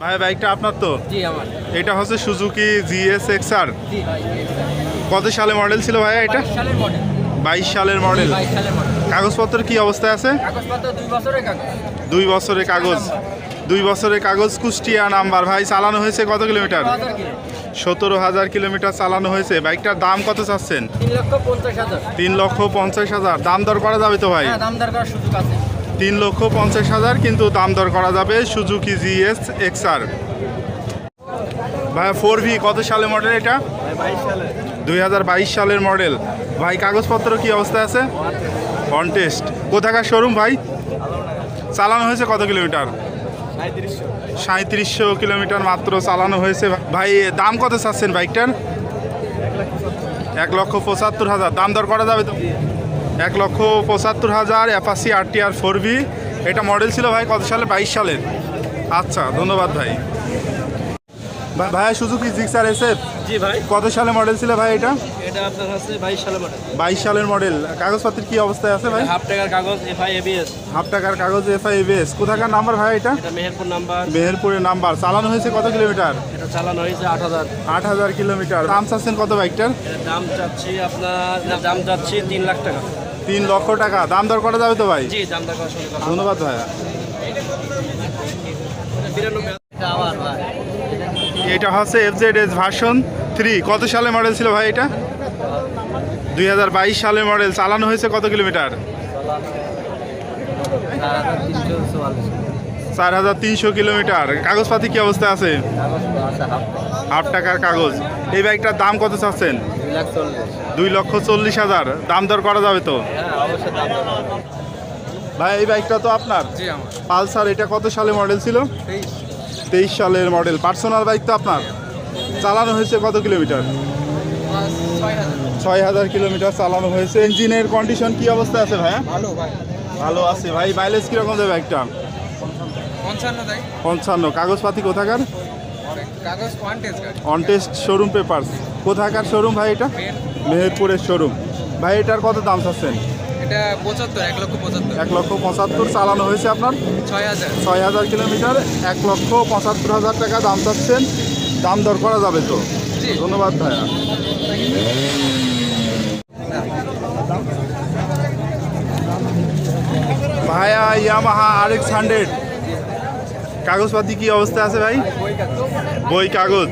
ভাই বাইকটা আপনার তো? জি আমার। এটা হচ্ছে সুজুকি জিএস এক্সআর জি ভাই কত সালে মডেল ছিল ভাই এটা? বাইশ সালের মডেল। বাইশ সালের সালের কাগজপত্র কি অবস্থায় আছে? দুই বছরের কাগজ। দুই বছরের কাগজ। কুষ্টিয়া নাম্বার। ভাই চালানো হয়েছে কত কিলোমিটার? সতেরো হাজার কিলোমিটার চালানো হয়েছে। বাইকটার দাম কত চাচ্ছেন? তিন লক্ষ পঞ্চাশ হাজার। তিন লক্ষ পঞ্চাশ হাজার। দাম দর করা যাবে তো ভাই? হ্যাঁ দাম দর করার সুযোগ আছে। তিন লক্ষ পঞ্চাশ হাজার কিন্তু দাম দর করা যাবে সুজুকি জি জিএস এক্সআর। ভাই ফোর ভি কত সালে মডেল এটা? দুই হাজার বাইশ সালের মডেল ভাই, কাগজপত্র কি অবস্থায় আছে? কন্টেস্ট কোথাকার শোরুম ভাই? চালানো হয়েছে কত কিলোমিটার? সাঁত্রিশশো কিলোমিটার মাত্র চালানো হয়েছে। ভাই, দাম কত চাচ্ছেন বাইকটার? এক লক্ষ পঁচাত্তর হাজার। দাম দর করা যাবে তো? এক লক্ষ পঁচাত্তর হাজার Apache R T R four V এটা মডেল ছিল ভাই কত সালে? বাইশ সালের আচ্ছা ধন্যবাদ ভাই। ভাই- সুজুকি জিক্সার এসএফ? জি ভাই। কত সালে মডেল ছিল ভাই এটা? এটা আপনার হচ্ছে বাইশ সালের মডেল। বাইশ সালের মডেল। কাগজপত্রের কি অবস্থায় আছে ভাই? হাফ টাকার কাগজ এফআই এবিএস। হাফ টাকার কাগজ এফআই এবিএস। কোথাকার নাম্বার ভাই এটা? এটা মেহেরপুর নাম্বার। মেহেরপুরের নাম্বার। চালানো হয়েছে কত কিলোমিটার? এটা চালানো হয়েছে আট হাজার। আট হাজার কিলোমিটার। দাম চাচ্ছেন কত বাইকটার? দাম চাচ্ছি আপনার দাম চাচ্ছি তিন লাখ টাকা। তিন লক্ষ টাকা। দাম দর করা যাবে তো ভাই? জি দাম দর ধন্যবাদ ভাইয়া ভাই। এটা হচ্ছে F Z S version three কত সালে মডেল ছিল ভাই এটা? দুই হাজার বাইশ সালের মডেল চালানো হয়েছে কত কিলোমিটার? চার হাজার তিনশো কিলোমিটার। কাগজপাতি কি অবস্থায় আছে? হাফ। টাকার কাগজ। এই বাইকটার দাম কত চাচ্ছেন? দুই লক্ষ চল্লিশ হাজার। দাম দর করা যাবে তো? হ্যাঁ ভাই এই বাইকটা তো আপনার? পালসার এটা কত সালে মডেল ছিল? তেইশ। সালের মডেল পার্সোনাল বাইক তো আপনার? চালানো হয়েছে কত কিলোমিটার ছয় হাজার। কিলোমিটার চালানো হয়েছে। ইঞ্জিনের কন্ডিশন কি অবস্থায় আছে ভাইয়া ভালো ভাই। ভালো আছে। ভাই মাইলেজ কীরকম দেবে দেয় পঞ্চান্ন। কাগজপাতি কোথাকার? কাগজ ওয়ান্টেজ গাড়ি অন টেস্ট শোরুম পেপারস কোথাকার শোরুম ভাই এটা? মেহেরপুরের শোরুম ভাই এটার কত দাম চাচ্ছেন? এটা পঁচাত্তর এক লক্ষ পঁচাত্তর। এক লক্ষ পঁচাত্তর চালানো হয়েছে আপনার? ছয় হাজার। ছয় হাজার কিলোমিটার এক লক্ষ পঁচাত্তর হাজার টাকা দাম চাচ্ছেন। দাম দর করা যাবে তো? ধন্যবাদ ভাইয়া ভাইয়া ইয়ামাহা আর এক্স হান্ড্রেড। কাগজপাতি কি অবস্থা আছে ভাই? বই কাগজ।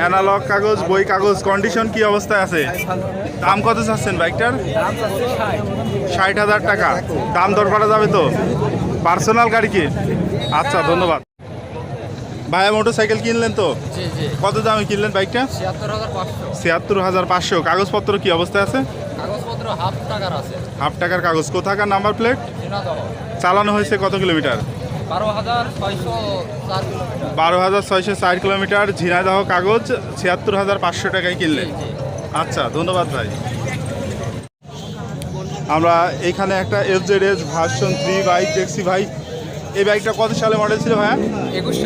অ্যানালগ কাগজ বই কাগজ কন্ডিশন কি অবস্থায় আছে? দাম কত চাচ্ছেন বাইকটার? ষাট হাজার টাকা। দাম দর করা যাবে তো? পার্সোনাল গাড়ি কি? আচ্ছা ধন্যবাদ। ভাইয়া মোটর সাইকেল কিনলেন তো? কত দামে কিনলেন বাইকটা? ছিয়াত্তর হাজার পাঁচশো। কাগজপত্র কি অবস্থায় আছে? হাফ টাকার কাগজ। কোথাকার নাম্বার প্লেট? চালানো হয়েছে কত কিলোমিটার? বারো হাজার ছয়শো চার কিলোমিটার। ঝিনাইদহ কাগজ ছিয়াত্তর হাজার পাঁচশো টাকায় কিনলেন। আচ্ছা ধন্যবাদ ভাই। আমরা এখানে একটা F Z S version three bike দেখছি ভাই। এই বাইকটা কত সালে মডেল ছিল ভাইয়া? একুশ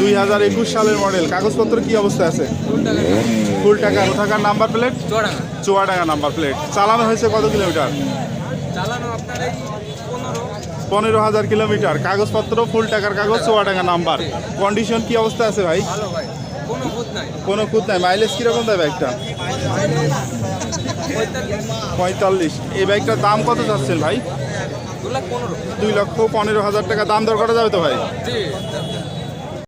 দুই হাজার একুশ সালের মডেল কাগজপত্র কি অবস্থায় আছে? ফুল টাকা। কোথাকার number plate Chuadanga. Chuadanga number plate চালানো হয়েছে কত কিলোমিটার? পনেরো? হাজার কিলোমিটার। কাগজপত্র ফুল টাকার কাগজ চুয়াডাঙ্গা নাম্বার। কন্ডিশন কি অবস্থা আছে ভাই? কোনো খুঁত নাই। মাইলেজ কীরকম দেয় বাইকটা পঁয়তাল্লিশ। এই বাইকটার দাম কত চাচ্ছেন ভাই? দুই লক্ষ পনেরো হাজার টাকা। দাম দর করা যাবে তো ভাই?